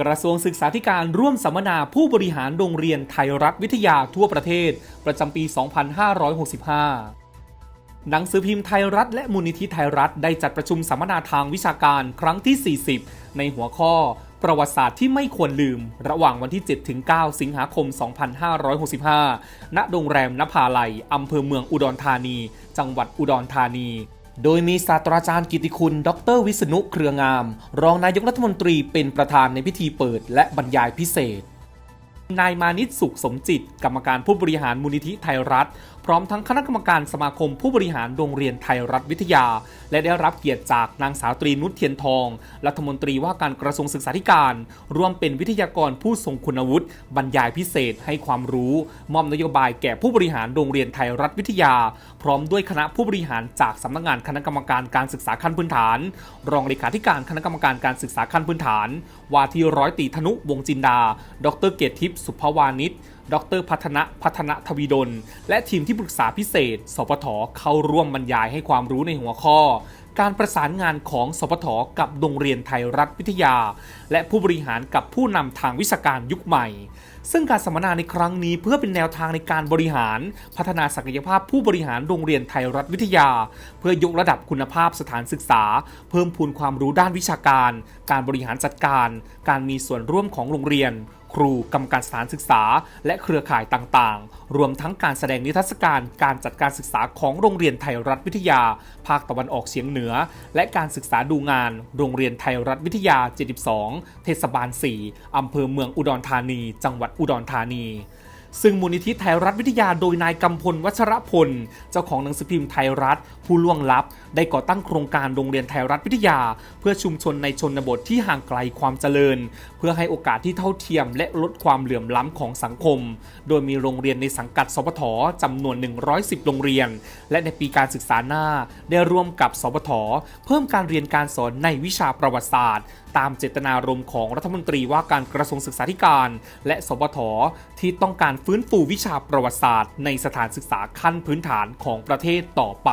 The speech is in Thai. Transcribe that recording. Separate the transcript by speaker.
Speaker 1: กระทรวงศึกษาธิการร่วมสัมมนาผู้บริหารโรงเรียนไทยรัฐวิทยาทั่วประเทศ ประจำปี 2565หนังสือพิมพ์ไทยรัฐและมูลนิธิไทยรัฐได้จัดประชุมสัมมนาทางวิชาการครั้งที่ 40 ในหัวข้อ ประวัติศาสตร์ที่ไม่ควรลืม ระหว่างวันที่ 7-9 สิงหาคม 2565 ณ โรงแรมนภาลัย อำเภอเมืองอุดรธานี จังหวัดอุดรธานี โดยมีศาสตราจารย์กิติคุณ ดร วิษณุเครืองาม รองนายกรัฐมนตรีเป็นประธานในพิธีเปิดและบรรยายพิเศษ นายมานิตสุขสมจิต กรรมการผู้บริหารมูลนิธิไทยรัฐ ร้อมทั้งคณะกรรมการสมาคมผู้บริหารโรงเรียนไทยรัฐวิทยา และได้รับเกียรติจากนางสาวตรีนุชเทียนทอง รัฐมนตรีว่าการกระทรวงศึกษาธิการ ร่วมเป็นวิทยากรผู้ทรงคุณวุฒิบรรยายพิเศษให้ความรู้มอบนโยบายแก่ผู้บริหารโรงเรียนไทยรัฐวิทยา พร้อมด้วยคณะผู้บริหารจากสำนักงานคณะกรรมการการศึกษาขั้นพื้นฐาน รองเลขาธิการคณะกรรมการการศึกษาขั้นพื้นฐานว่าที่ร้อยตีธนุวงจินดา ดรเกยรติทิพย์สุภวานิชดรพัฒนะพัฒนทวีดล และทีมที่ปรึกษาพิเศษ สปทเข้าร่วมบรรยายให้ความรู้ในหัวข้อ การประสานงานของสปทกับโรงเรียนไทยรัฐวิทยา และผู้บริหารกับผู้นำทางวิชาการยุคใหม่ซึ่งการสัมมนาในครั้งนี้เพื่อเป็นแนวทางในการบริหาร พัฒนาศักยภาพผู้บริหารโรงเรียนไทยรัฐวิทยา เพื่อยกระดับคุณภาพสถานศึกษา เพิ่มพูนความรู้ด้านวิชาการ การบริหารจัดการ การมีส่วนร่วมของโรงเรียน ครูกรรมการสถานศึกษา และเครือข่ายต่างๆ รวมทั้งการแสดงนิทรรศการการจัดการศึกษาของโรงเรียนไทยรัฐวิทยา ภาคตะวันออกเฉียงเหนือ และการศึกษาดูงาน โรงเรียนไทยรัฐวิทยา 72 เทศบาล 4 อำเภอเมืองอุดรธานี จังหวัดอุดรธานี ซึ่งมูลนิธิไทยรัฐวิทยาโดยนายกำพลวัชรพล เจ้าของหนังสือพิมพ์ไทยรัฐ ผู้ล่วงลับ ได้ก่อตั้งโครงการโรงเรียนไทยรัฐวิทยา เพื่อชุมชนในชนบทที่ห่างไกลความเจริญ เพื่อให้โอกาสที่เท่าเทียม และลดความเหลื่อมล้ำของสังคม โดยมีโรงเรียนในสังกัดสปทจำนวน 110 โรงเรียน และในปีการศึกษาหน้า ได้ร่วมกับสปทเพิ่มการเรียนการสอนในวิชาประวัติศาสตร์ตามเจตนารมณ์ของรัฐมนตรีว่าการกระทรวงศึกษาธิการ และสปทที่ต้องการฟื้นฟูวิชาประวัติศาสตร์ ในสถานศึกษาขั้นพื้นฐานของประเทศต่อไป